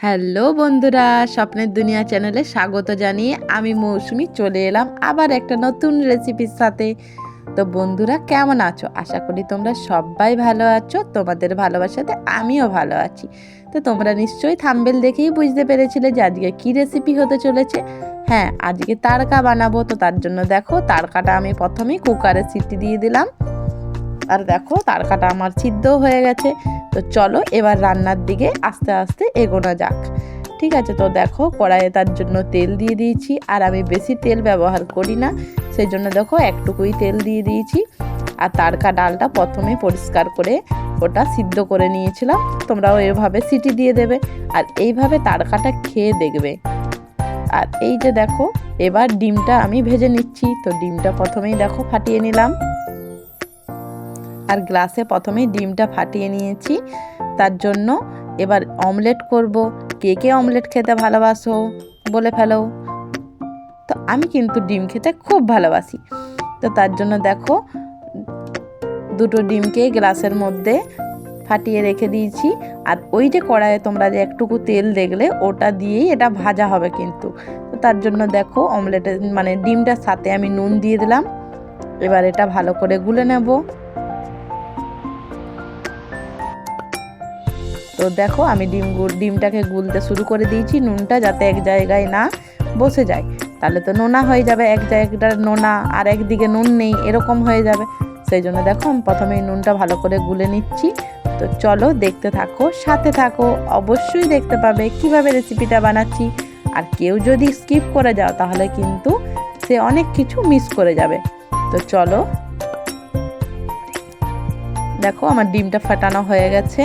Hello বন্ধুরা, স্বপ্নের দুনিয়া চ্যানেলে স্বাগত জানিয়ে আমি মৌসুমি চলে এলাম আবার একটা নতুন রেসিপির সাথে। তো বন্ধুরা, কেমন আছো? আশা করি তোমরা সবাই ভালো আছো, তোমাদের ভালোবাসাতে আমিও ভালো আছি। তো তোমরা নিশ্চয়ই থাম্বেল দেখেই বুঝতে পেরেছিলে যে আজকে কী রেসিপি হতে চলেছে। হ্যাঁ আজকে তারকা বানাবো, তো তার জন্য দেখো, তারকাটা আমি প্রথমেই কুকারে সিটি দিয়ে দিলাম। আর দেখো তারকাটা আমার সিদ্ধও হয়ে গেছে। তো চলো এবার রান্নার দিকে আস্তে আস্তে এগোনো যাক। ঠিক আছে, তো দেখো কড়াইয়ে তার জন্য তেল দিয়ে দিয়েছি। আর আমি বেশি তেল ব্যবহার করি না সেই জন্য দেখো একটুকুই তেল দিয়ে দিয়েছি। আর তারকা ডালটা প্রথমে পরিষ্কার করে ওটা সিদ্ধ করে নিয়েছিলাম। তোমরাও এভাবে সিটি দিয়ে দেবে। আর এইভাবে তারকাটা খেয়ে দেখবে। আর এই যে দেখো, এবার ডিমটা আমি ভেজে নিচ্ছি। তো ডিমটা প্রথমেই দেখো ফাটিয়ে নিলাম। আর গ্লাসে প্রথমেই ডিমটা ফাটিয়ে নিয়েছি। তার জন্য এবার অমলেট করব। কে কে অমলেট খেতে ভালোবাসো বলে ফেলো। তো আমি কিন্তু ডিম খেতে খুব ভালোবাসি। তো তার জন্য দেখো দুটো ডিমকে গ্লাসের মধ্যে ফাটিয়ে রেখে দিয়েছি। আর ওই যে কড়াইয়ে তোমরা যে একটুকু তেল দেখলে ওটা দিয়েই এটা ভাজা হবে কিন্তু। তো তার জন্য দেখো অমলেটের মানে ডিমটার সাথে আমি নুন দিয়ে দিলাম। এবার এটা ভালো করে গুলে নেব। তো দেখো আমি ডিম ডিমটাকে গুলতে শুরু করে দিয়েছি, নুনটা যাতে এক জায়গায় না বসে যায়। তাহলে তো নোনা হয়ে যাবে, এক জায়গাটা নোনা আর একদিকে নুন নেই, এরকম হয়ে যাবে। সেই জন্য দেখো আমি প্রথমে নুনটা ভালো করে গুলে নিচ্ছি। তো চলো দেখতে থাকো, সাথে থাকো, অবশ্যই দেখতে পাবে কীভাবে রেসিপিটা বানাচ্ছি। আর কেউ যদি স্কিপ করে যাও, তাহলে কিন্তু সে অনেক কিছু মিস করে যাবে। তো চলো। দেখো আমার ডিমটা ফাটানো হয়ে গেছে।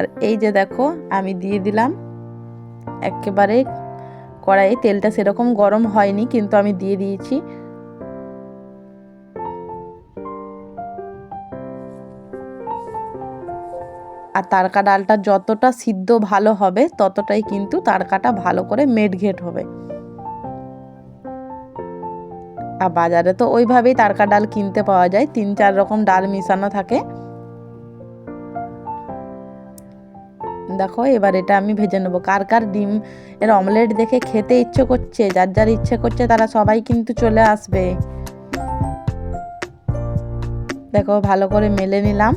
আর এই যে দেখো, আমি দিয়ে দিলাম। একেবারে কড়াইয়ে তেলটা সেরকম গরম হয়নি, কিন্তু আমি দিয়ে দিয়েছি। আর তারকা ডালটা যতটা সিদ্ধ ভালো হবে, ততটাই কিন্তু তারকাটা ভালো করে মেডঘেট হবে। আর বাজারে তো ওইভাবেই তারকা ডাল কিনতে পাওয়া যায়, তিন চার রকম ডাল মিশানো থাকে। দেখো, এবার এটা আমি ভেজে নেব। কার কার ডিম এর অমলেট দেখে খেতে ইচ্ছে করছে, যার যার ইচ্ছে করছে তারা সবাই কিন্তু চলে আসবে। দেখো, ভালো করে মেলে নিলাম।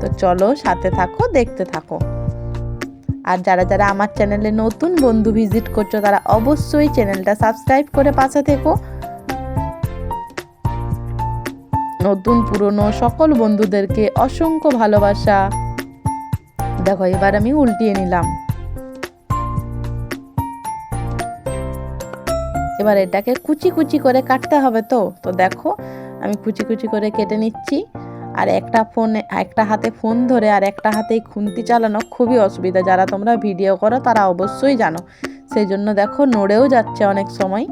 তো চলো, সাথে থাকো, দেখতে থাকো। আর যারা যারা আমার চ্যানেলে নতুন বন্ধু ভিজিট করছ, তারা অবশ্যই চ্যানেলটা সাবস্ক্রাইব করে পাশে থেকো। নতুন পুরনো সকল বন্ধুদেরকে অসংখ্য ভালোবাসা। দেখো, এবার আমি উল্টিয়ে নিলাম। এবার এটাকে কুচি কুচি করে কাটতে হবে তো। তো দেখো, আমি কুচি কুচি করে কেটে নিচ্ছি। আর একটা ফোনে, একটা হাতে ফোন ধরে আর একটা হাতে খুন্তি চালানো খুবই অসুবিধা। যারা তোমরা ভিডিও করো, তারা অবশ্যই জানো। সেই জন্য দেখো, নড়েও যাচ্ছে অনেক সময়।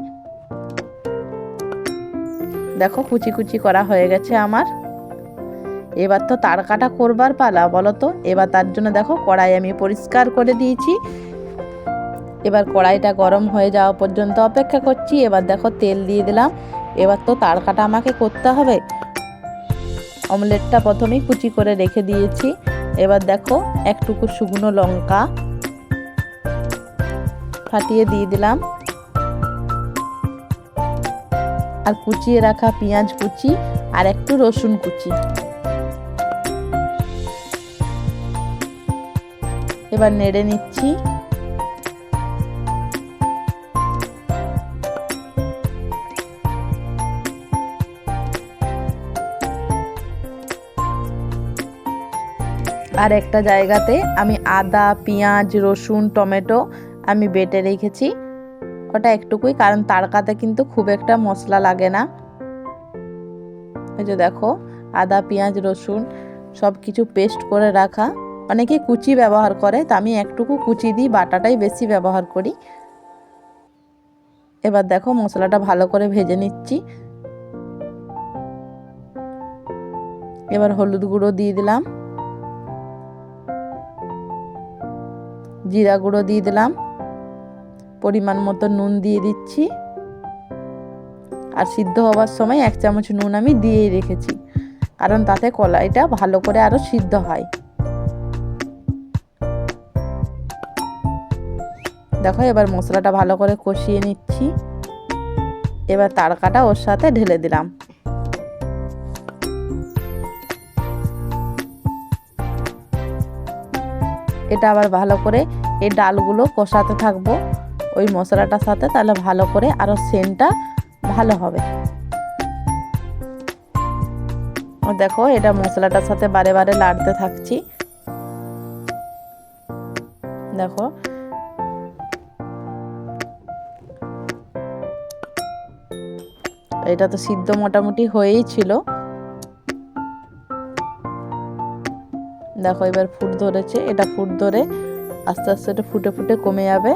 দেখো, কুচি কুচি করা হয়ে গেছে আমার। এবার তো তারকাটা করবার পালা, বলো তো? এবার তার জন্য দেখো, কড়াই আমি পরিষ্কার করে দিয়েছি। এবার কড়াইটা গরম হয়ে যাওয়া পর্যন্ত অপেক্ষা করছি। এবার দেখো, তেল দিয়ে দিলাম। এবার তো তারকাটা আমাকে করতে হবে। অমলেটটা প্রথমেই কুচি করে রেখে দিয়েছি। এবার দেখো, একটুকু শুকনো লঙ্কা ফাটিয়ে দিয়ে দিলাম। আর কুচিয়ে রাখা পেঁয়াজ কুচি আর একটু রসুন কুচি। এবার নেড়ে নিচ্ছি। আর একটা জায়গাতে আমি আদা, পেঁয়াজ, রসুন, টমেটো আমি বেটে রেখেছি। ওটা একটুকুই, কারণ তাড়কাতে কিন্তু খুব একটা মশলা লাগে না। এই যে দেখো, আদা, পেঁয়াজ, রসুন সব কিছু পেস্ট করে রাখা। অনেকে কুচি ব্যবহার করে, তা আমি একটুকু কুচি দিই, বাটাটাই বেশি ব্যবহার করি। এবার দেখো, মশলাটা ভালো করে ভেজে নিচ্ছি। এবার হলুদ গুঁড়ো দিয়ে দিলাম। জিরা গুঁড়ো দিয়ে দিলাম। পরিমাণ মতো নুন দিয়ে দিচ্ছি। আর সিদ্ধ হওয়ার সময় এক চামচ নুন আমি দিয়েই রেখেছি। কারণ তাতে কলাইটা ভালো করে আরও সিদ্ধ হয়। দেখো, এবার মশলাটা ভালো করে কষিয়ে নিচ্ছি। এবার তাড়কাটা ওর সাথে ঢেলে দিলাম। এটা আবার ভালো করে এই ডালগুলো কষাতে থাকব। ওই মশলাটার সাথে তাহলে ভালো করে আরও সেন্টটা ভালো হবে। দেখো, এটা মশলাটার সাথে বারে বারে লাড়তে থাকছি। দেখো। এটা তো সিদ্ধ মোটামুটি হয়েই ছিল। দেখো, এবার ফুট ধরেছে। এটা ফুট ধরে আস্তে আস্তে এটা ফুটে ফুটে কমে যাবে।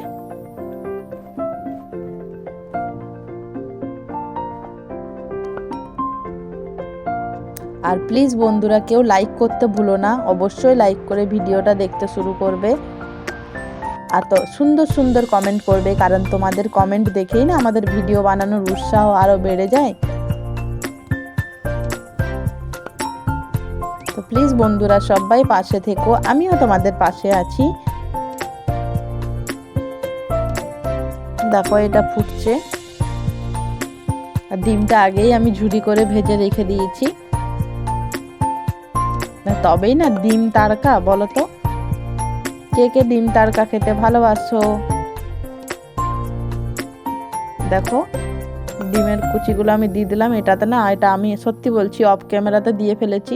আর প্লিজ বন্ধুরা, কেউ লাইক করতে ভুলো না। অবশ্যই লাইক করে ভিডিওটা দেখতে শুরু করবে। আর তো সুন্দর সুন্দর কমেন্ট করবে, কারণ তোমাদের কমেন্ট দেখেই না আমাদের ভিডিও বানানোর উৎসাহ আরও বেড়ে যায়। তো প্লিজ বন্ধুরা, সবাই পাশে থেকো, আমিও তোমাদের পাশে আছি। দেখো, এটা ফুটছে। আর ডিমটা আগেই আমি ঝুড়ি করে ভেজে রেখে দিয়েছি। তবেই না ডিম তারকা, বলো তো? কে কে ডিম তারকা খেতে ভালোবাসো? দেখো, ডিমের কুচিগুলো আমি দিয়ে দিলাম, এটাতে না, এটা আমি সত্যি বলছি অফ ক্যামেরাতে দিয়ে ফেলেছি,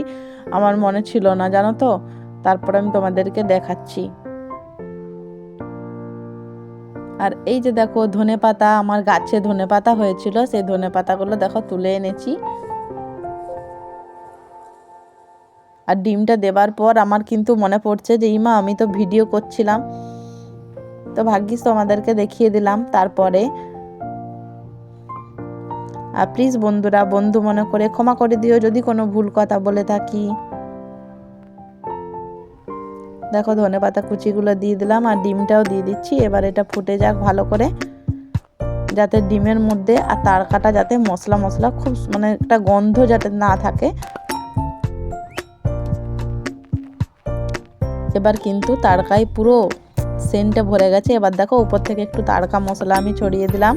আমার মনে ছিল না, জানো তো? তারপর আমি তোমাদেরকে দেখাচ্ছি। আর এই যে দেখো ধনে পাতা আমার গাছে ধনে পাতা হয়েছিল, সেই ধনে পাতাগুলো দেখো তুলে এনেছি। আর ডিমটা দেবার পর আমার কিন্তু মনে পড়ছে যে, ইমা, আমি তো ভিডিও করছিলাম। তো ভাগ্যিস তোমাদেরকে দেখিয়ে দিলাম। তারপরে, আর প্লিজ বন্ধুরা, বন্ধু মনে করে ক্ষমা করে দিও যদি কোনো ভুল কথা বলে থাকি। দেখো ধনে পাতা কুচিগুলো দিয়ে দিলাম আর ডিমটাও দিয়ে দিচ্ছি। এবার এটা ফুটে যাক ভালো করে, যাতে ডিমের মধ্যে আর তাড়কাটা যাতে মশলা মশলা খুব মানে একটা গন্ধ যাতে না থাকে। এবার কিন্তু তাড়কায় পুরো সেন্টে ভরে গেছে। এবার দেখো উপর থেকে একটু তাড়কা মশলা আমি ছড়িয়ে দিলাম।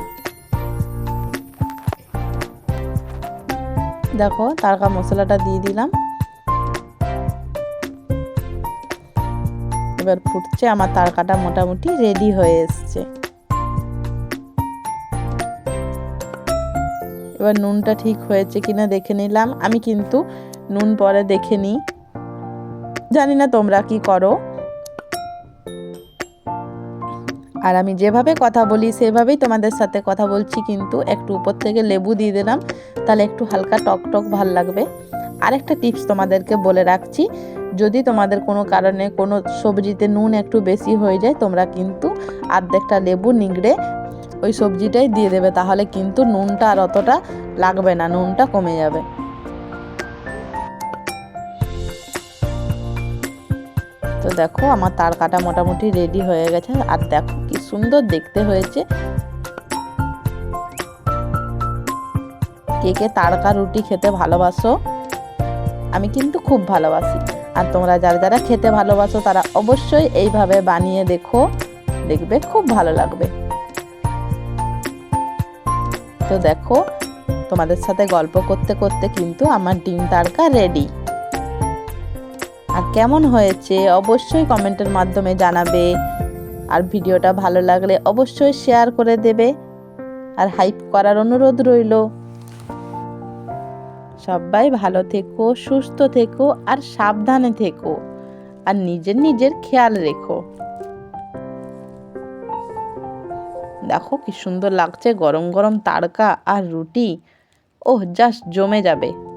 দেখো তাড়কা মশলাটা দিয়ে দিলাম। এবার ফুটছে, আমার তাড়কাটা মোটামুটি রেডি হয়ে এসছে। এবার নুনটা ঠিক হয়েছে কিনা দেখে নিলাম। আমি কিন্তু নুন পরে দেখে নিই। জানি না তোমরা কি করো। আর আমি যেভাবে কথা বলি, সেভাবেই তোমাদের সাথে কথা বলছি, কিন্তু একটু উপর থেকে লেবু দিয়ে দিলাম। তাহলে একটু হালকা টক টক ভালো লাগবে। আরেকটা টিপস তোমাদেরকে বলে রাখছি, যদি তোমাদের কোনো কারণে কোনো সবজিতে নুন একটু বেশি হয়ে যায়, তোমরা কিন্তু আর্ধেকটা লেবু নিংড়ে ওই সবজিটাই দিয়ে দেবে, তাহলে কিন্তু নুনটা আর অতটা লাগবে না, নুনটা কমে যাবে। তো দেখো, আমার তার কাটা মোটামুটি রেডি হয়ে গেছে। আর দেখো কি সুন্দর দেখতে হয়েছে। কে কে তাড়কা রুটি খেতে ভালোবাসো? আমি কিন্তু খুব ভালোবাসি। আর তোমরা যারা যারা খেতে ভালোবাসো, তারা অবশ্যই এইভাবে বানিয়ে দেখো। দেখবে খুব ভালো লাগবে। তো দেখো, তোমাদের সাথে গল্প করতে করতে কিন্তু আমার ডিম তাড়কা রেডি আর কেমন হয়েছে অবশ্যই কমেন্টের মাধ্যমে জানাবে। আর ভিডিওটা ভালো লাগলে অবশ্যই শেয়ার করে দেবে। আর হাইপ করার অনুরোধ রইল। সবাই ভালো থেকো, সুস্থ থেকো, আর সাবধানে থেকো। আর নিজের নিজের খেয়াল রেখো। দেখো কি সুন্দর লাগছে, গরম গরম তাড়কা আর রুটি। ওহ জাস্ট জমে যাবে।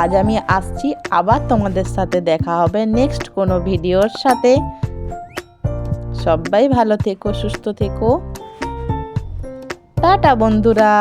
আজ আমি আসছি, আবার তোমাদের সাথে দেখা হবে নেক্সট কোনো ভিডিওর সাথে। সবাই ভালো থেকো, সুস্থ থেকো। টাটা, বন্ধুরা।